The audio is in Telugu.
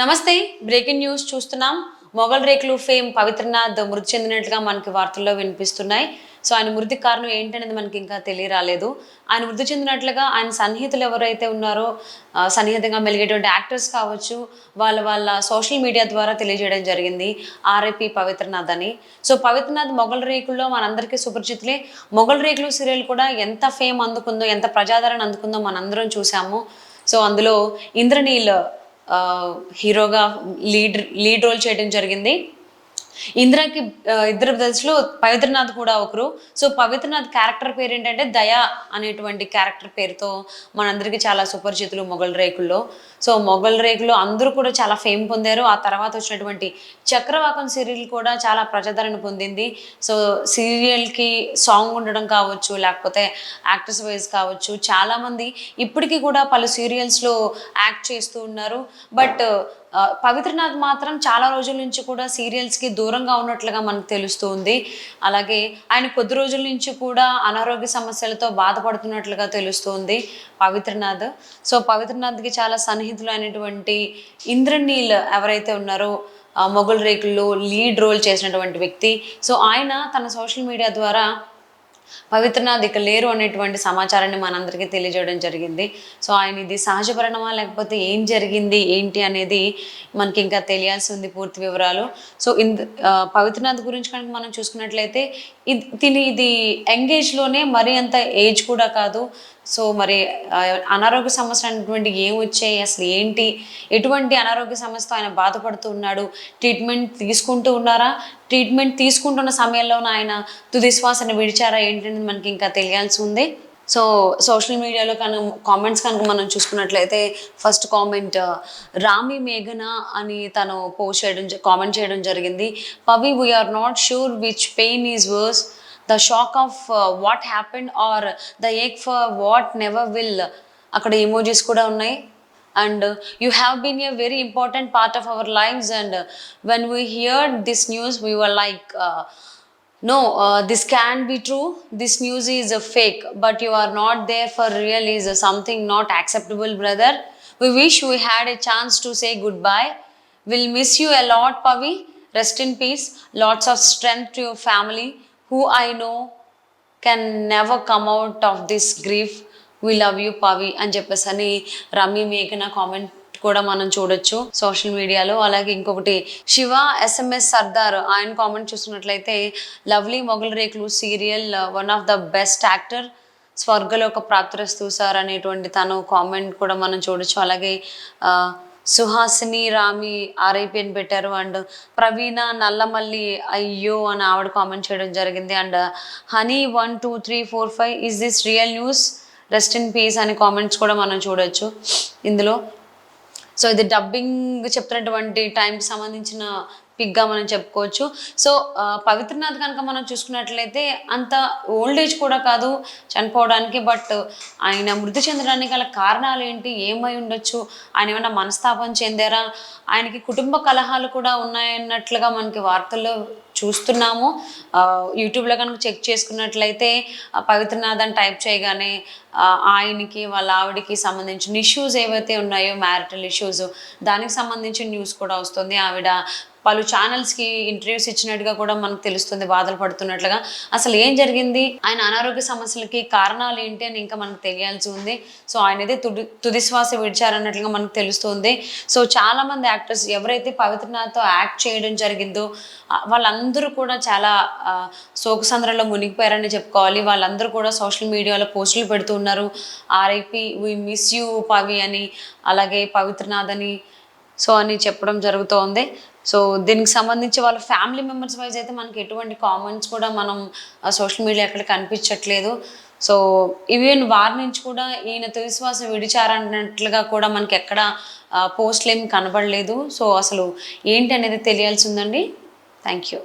నమస్తే బ్రేకింగ్ న్యూస్ చూస్తున్నాం. మొఘల్ రేకులు ఫేమ్ పవిత్రనాథ్ మృతి చెందినట్లుగా మనకి వార్తల్లో వినిపిస్తున్నాయి. సో ఆయన మృతికి కారణం ఏంటనేది మనకి ఇంకా తెలియరాలేదు. ఆయన మృతి చెందినట్లుగా ఆయన సన్నిహితులు ఎవరైతే ఉన్నారో సన్నిహితంగా మెలిగేటువంటి యాక్టర్స్ కావచ్చు వాళ్ళ వాళ్ళ సోషల్ మీడియా ద్వారా తెలియజేయడం జరిగింది ఆర్ఐపి పవిత్రనాథ్ అని. సో పవిత్రనాథ్ మొఘల్ రేకుల్లో మనందరికీ సుపరిచితులే. మొఘల్ రేకులు సీరియల్ కూడా ఎంత ఫేమ్ అందుకుందో ఎంత ప్రజాదరణ అందుకుందో మనందరం చూసాము. సో అందులో ఇంద్రనీల్ హీరోగా లీడ్ లీడ్ రోల్ చేయడం జరిగింది. ఇందిరాకి ఇద్దరు బ్రదర్స్లో పవిత్రనాథ్ కూడా ఒకరు. సో పవిత్రనాథ్ క్యారెక్టర్ పేరు ఏంటంటే దయా అనేటువంటి క్యారెక్టర్ పేరుతో మనందరికీ చాలా సుపరిచితులు మొఘల్ రేకుల్లో. సో మొఘల్ రేకులు అందరూ కూడా చాలా ఫేమ్ పొందారు. ఆ తర్వాత వచ్చినటువంటి చక్రవాకం సీరియల్ కూడా చాలా ప్రజాదరణ పొందింది. సో సీరియల్కి సాంగ్ ఉండడం కావచ్చు లేకపోతే యాక్టర్స్ వైజ్ కావచ్చు చాలామంది ఇప్పటికీ కూడా పలు సీరియల్స్లో యాక్ట్ చేస్తూ ఉన్నారు. బట్ పవిత్రనాథ్ మాత్రం చాలా రోజుల నుంచి కూడా సీరియల్స్కి దూరంగా ఉన్నట్లుగా మనకు తెలుస్తుంది. అలాగే ఆయన కొద్ది రోజుల నుంచి కూడా అనారోగ్య సమస్యలతో బాధపడుతున్నట్లుగా తెలుస్తుంది పవిత్రనాథ్. సో పవిత్రనాథ్కి చాలా సన్నిహిత సన్నిహితులు అయినటువంటి ఇంద్రనీల్ ఎవరైతే ఉన్నారో ఆ, మొఘల్ రేకుల్లో లీడ్ రోల్ చేసినటువంటి వ్యక్తి. సో ఆయన తన సోషల్ మీడియా ద్వారా పవిత్రనాథ్ ఇక లేరు అనేటువంటి సమాచారాన్ని మనందరికీ తెలియజేయడం జరిగింది. సో ఆయన ఇది సహజ పరిణామా లేకపోతే ఏం జరిగింది ఏంటి అనేది మనకి ఇంకా తెలియాల్సి ఉంది పూర్తి వివరాలు. సో ఇంద పవిత్రనాథ్ గురించి కనుక మనం చూసుకున్నట్లయితే ఇది తిని ఇది యంగేజ్లోనే మరీ అంత ఏజ్ కూడా కాదు. సో మరి అనారోగ్య సమస్య అనేటువంటి ఏం వచ్చాయి? అసలు ఏంటి? ఎటువంటి అనారోగ్య సమస్యతో ఆయన బాధపడుతూ ఉన్నాడు? ట్రీట్మెంట్ తీసుకుంటూ ఉన్నారా? ట్రీట్మెంట్ తీసుకుంటున్న సమయంలోనే ఆయన తుది శ్వాసను విడిచారా? ఏంటనేది మనకి ఇంకా తెలియాల్సి ఉంది. సో సోషల్ మీడియాలో కనుక కామెంట్స్ కనుక మనం చూసుకున్నట్లయితే ఫస్ట్ కామెంట్ రామి మేఘన అని తను పోస్ట్ చేయడం కామెంట్ చేయడం జరిగింది. Pavi we are not sure which pain is worse the shock of what happened or the ache for what never will అక్కడ ఎమోజీస్ కూడా ఉన్నాయి and uh, you have been a very important part of our lives and uh, when we heard this news we were like uh, no uh, this can be true this news is a fake but you are not there for real is uh, something not acceptable brother we wish we had a chance to say goodbye we'll miss you a lot pavi rest in peace lots of strength to your family Who i know can never come out of this grief we love you Pavi అని చెప్పేసి అని రమ్య మేఘన కామెంట్ కూడా మనం చూడొచ్చు సోషల్ మీడియాలో అలాగే ఇంకొకటి శివ ఎస్ఎంఎస్ సర్దార్ ఆయన కామెంట్ చూస్తున్నట్లయితే lovely Mogal Rekulu serial one of the best actor స్వర్గలోక ప్రాప్తిరస్తు సార్ అనేటువంటి తను కామెంట్ కూడా మనం చూడొచ్చు. అలాగే uh, సుహాసిని రామి ఆర్ఐపి పెట్టారు. అండ్ ప్రవీణ నల్లమల్లి అయ్యో అని ఆవిడ కామెంట్ చేయడం జరిగింది. And honey one two three four five is this real news? Rest in peace అనే కామెంట్స్ కూడా మనం చూడొచ్చు ఇందులో. సో ఇది డబ్బింగ్ చెప్తున్నటువంటి టైంకి సంబంధించిన పిగ్గా మనం చెప్పుకోవచ్చు. సో పవిత్రనాథ్ కనుక మనం చూసుకున్నట్లయితే అంత ఓల్డ్ ఏజ్ కూడా కాదు చనిపోవడానికి బట్ ఆయన మృతి చెందడానికి గల కారణాలు ఏంటి? ఏమై ఉండొచ్చు? ఆయన ఏమైనా మనస్తాపం చెందారా? ఆయనకి కుటుంబ కలహాలు కూడా ఉన్నాయన్నట్లుగా మనకి వార్తల్లో చూస్తున్నాము. యూట్యూబ్లో కనుక చెక్ చేసుకున్నట్లయితే పవిత్రనాథ్ అని టైప్ చేయగానే ఆయనకి వాళ్ళ ఆవిడకి సంబంధించిన ఇష్యూస్ ఏవైతే ఉన్నాయో మ్యారిటల్ ఇష్యూస్ దానికి సంబంధించిన న్యూస్ కూడా వస్తుంది. ఆవిడ పలు ఛానల్స్కి ఇంటర్వ్యూస్ ఇచ్చినట్టుగా కూడా మనకు తెలుస్తుంది బాధలు పడుతున్నట్లుగా. అసలు ఏం జరిగింది? ఆయన అనారోగ్య సమస్యలకి కారణాలు ఏంటి అని ఇంకా మనకు తెలియాల్సి ఉంది. సో ఆయనదే తుది తుది తుదిశ్వాస విడిచారన్నట్లుగా మనకు తెలుస్తుంది. సో చాలా మంది యాక్టర్స్ ఎవరైతే పవిత్రనాథ్తో యాక్ట్ చేయడం జరిగిందో వాళ్ళందరూ కూడా చాలా ఆ, శోకసంద్రంలో మునిగిపోయారని చెప్పుకోవాలి. వాళ్ళందరూ కూడా సోషల్ మీడియాలో పోస్టులు పెడుతూ ఉన్నారు. RIP we miss you Pavi అని అలాగే పవిత్రనాథ్ అని సో అని చెప్పడం జరుగుతోంది. సో దీనికి సంబంధించి వాళ్ళ ఫ్యామిలీ మెంబర్స్ వైజ్ అయితే మనకి ఎటువంటి కామెంట్స్ కూడా మనం సోషల్ మీడియా ఎక్కడ కనిపించట్లేదు. సో ఈవెన్ వారి నుంచి కూడా ఈయన తుదిశ్వాస విడిచారన్నట్లుగా కూడా మనకి ఎక్కడ పోస్ట్లు ఏమి కనబడలేదు. సో అసలు ఏంటి అనేది తెలియాల్సి ఉందండి. Thank you